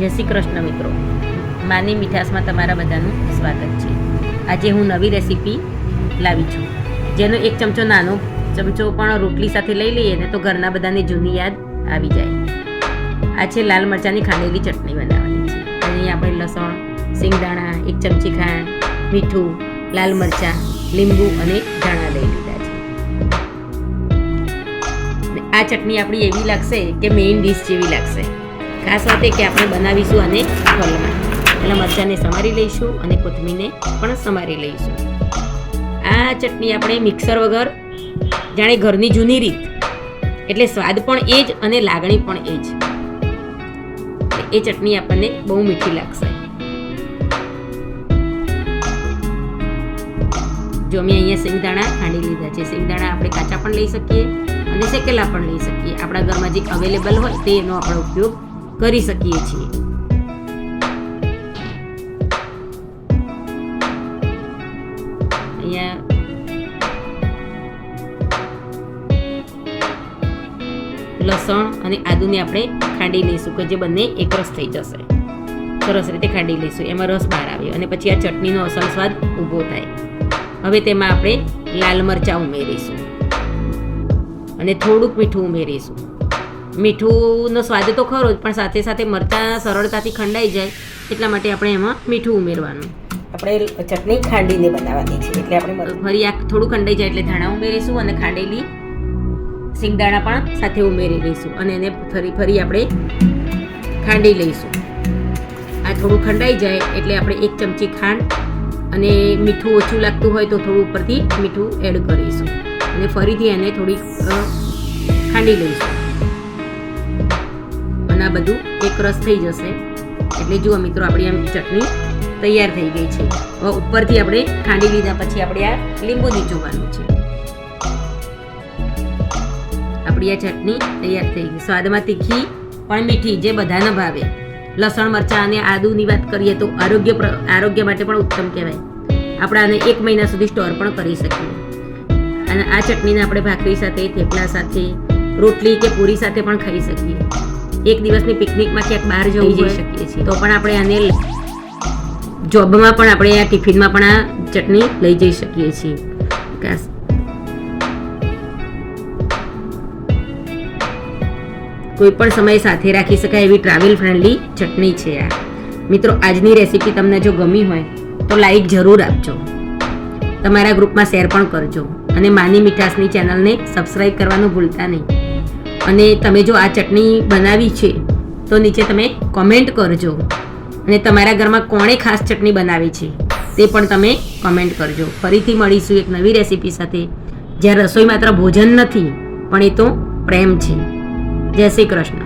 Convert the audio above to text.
જય શ્રી કૃષ્ણ મિત્રો. માની મીઠાશમાં તમારા બધાનું સ્વાગત છે. આજે હું નવી રેસીપી લાવી છું. જેનો એક ચમચો નાનો ચમચો પણ રોટલી સાથે લઈ લઈએ ને તો ઘરના બધાને જૂની યાદ આવી જાય. આ છે લાલ મરચાંની ખાંડેલી ચટણી બનાવવાની છે. અહીં આપણે લસણ, સિંગદાણા, એક ચમચી ખાંડ, મીઠું, લાલ મરચાં, લીંબુ અને ધાણા લઈ લીધા છે. આ ચટણી આપણી એવી લાગશે કે મેઇન ડીશ જેવી લાગશે. ખાસ વાત એ કે આપણે બનાવીશું આને ફલમાં એટલે મરચાંને સમારી લઈશું અને કોથમીરને પણ સમારી લઈશું. આ ચટણી આપણે મિક્સર વગર, જાણે ઘરની જૂની રીત. એટલે સ્વાદ પણ એ જ અને લાગણી પણ એ જ. એ ચટણી આપણને બહુ મીઠી લાગશે. જો અમે અહીંયા સિંગદાણા ખાંડી લીધા છે. સિંગદાણા આપણે કાચા પણ લઈ શકીએ અને શેકેલા પણ લઈ શકીએ. આપણા ઘરમાં જે અવેલેબલ હોય તેનો આપણે ઉપયોગ કરી શકીએ છીએ. અહીંયા લસણ અને આદુને આપણે ખાંડી લઈશું કે જે બંને એકરસ થઈ જશે. સરસ રીતે ખાંડી લઈશું. એમાં રસ બહાર આવે અને પછી આ ચટણીનો અસલ સ્વાદ ઊભો થાય. હવે તેમાં આપણે લાલ મરચાં ઉમેરીશું. અને થોડુંક મીઠું ઉમેરીશું. મીઠુંનો સ્વાદ તો ખરો જ પણ સાથે સાથે મરચાં સરળતાથી ખંડાઈ જાય એટલા માટે આપણે એમાં મીઠું ઉમેરવાનું. આપણે ચટણી ખાંડીને બનાવવાની છે એટલે આપણે ફરી આ થોડું ખંડાઈ જાય એટલે ધાણા ઉમેરીશું અને ખાંડેલી સિંગદાણા પણ સાથે ઉમેરી લઈશું અને એને ફરી ફરી આપણે ખાંડી લઈશું. આ થોડું ખંડાઈ જાય એટલે આપણે એક ચમચી ખાંડ અને મીઠું ઓછું લાગતું હોય તો થોડું ઉપરથી મીઠું એડ કરીશું. અને ફરીથી એને થોડીક ખાંડી લઈશું. આ બધું એક રસ થઈ જશે. એટલે જુઓ મિત્રો, આપણી આમ ચટણી તૈયાર થઈ ગઈ છે. હવે ઉપરથી આપણે ખાંડી લીધા પછી આપણે આ લીંબુ નીચોવાનું છે. આપણી આ ચટણી તૈયાર થઈ ગઈ. સ્વાદમાં તીખી પણ મીઠી, જે બધાને ભાવે. લસણ, મરચાં અને આદુની વાત કરીએ તો આરોગ્ય આરોગ્ય માટે પણ ઉત્તમ કહેવાય. આપણે આને એક મહિના સુધી સ્ટોર પણ કરી શકીએ. અને આ ચટણીને આપણે ભાખરી સાથે, થેપલા સાથે, રોટલી કે પૂરી સાથે પણ ખાઈ શકીએ. એક દિવસની પિકનિકમાં ક્યાંક બહાર જવું જઈ શકીએ છીએ. તો પણ આપણે આને જોબમાં પણ આપણે આ ટિફિનમાં પણ આ ચટણી લઈ જઈ શકીએ છીએ. કોઈ પણ સમયે સાથે રાખી શકાય એવી ટ્રાવેલ ફ્રેન્ડલી ચટણી છે આ. મિત્રો આજની રેસીપી તમને જો ગમી હોય તો લાઈક જરૂર આપજો. તમારા ગ્રુપમાં શેર પણ કરજો. અને માની મીઠાસની ચેનલને સબસ્ક્રાઈબ કરવાનું ભૂલતા નહીં. અને તમે જો આ ચટણી બનાવી છે, તો નીચે તમે કોમેન્ટ કરજો. અને તમારા ઘરમાં કોણે ખાસ ચટણી બનાવી છે, તે પણ તમે કોમેન્ટ કરજો. ફરીથી મળીશું એક નવી રેસીપી સાથે. જ્યાં રસોઈ માત્ર ભોજન નથી, પણ એ તો પ્રેમ છે. જય શ્રી કૃષ્ણ.